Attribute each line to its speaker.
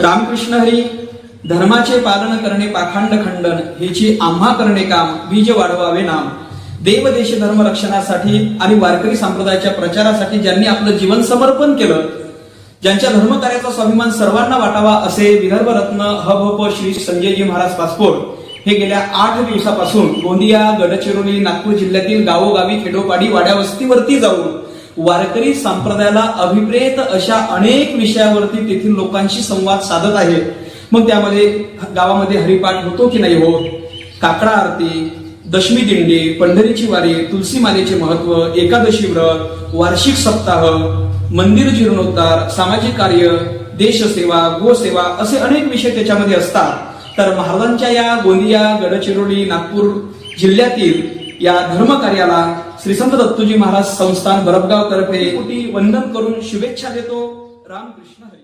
Speaker 1: रामकृष्ण हरी धर्माचे पालन करणे पाखांड खंडन हेची आम्हा करणे काम बीज वाढवावे नाम. देव देश धर्म रक्षणासाठी आणि वारकरी संप्रदायाच्या प्रचारासाठी ज्यांनी आपलं जीवन समर्पण केलं ज्यांच्या धर्मकार्याचा स्वाभिमान सर्वांना वाटावा असे विदर्भ रत्न हभप श्री संजयजी महाराज पासपोर्ट. हे गेल्या आठ दिवसापासून गोंदिया गडचिरोली नागपूर जिल्ह्यातील गावोगावी खेडोपाडी वाड्या वस्तीवरती जाऊन वारकरी संप्रदायाला अभिप्रेत अशा अनेक विषयावरती तेथील लोकांशी संवाद साधत आहे. मग त्यामध्ये गावामध्ये हरिपाठ होतो की नाही होत काकडा आरती दशमी दिंडी पंढरीची वारी तुलसी मालेचे महत्त्व एकादशी व्रत वार्षिक सप्ताह मंदिर जीर्णोद्धार सामाजिक कार्य देशसेवा गोसेवा असे अनेक विषय त्याच्यामध्ये असतात. तर महाराजांच्या या गोंदिया गडचिरोली नागपूर जिल्ह्यातील या धर्म कार्याला श्री संत महाराज संस्थान बरबगाव तर्फे कोटी वंदन करून शुभेच्छा देतो रामकृष्ण हरी.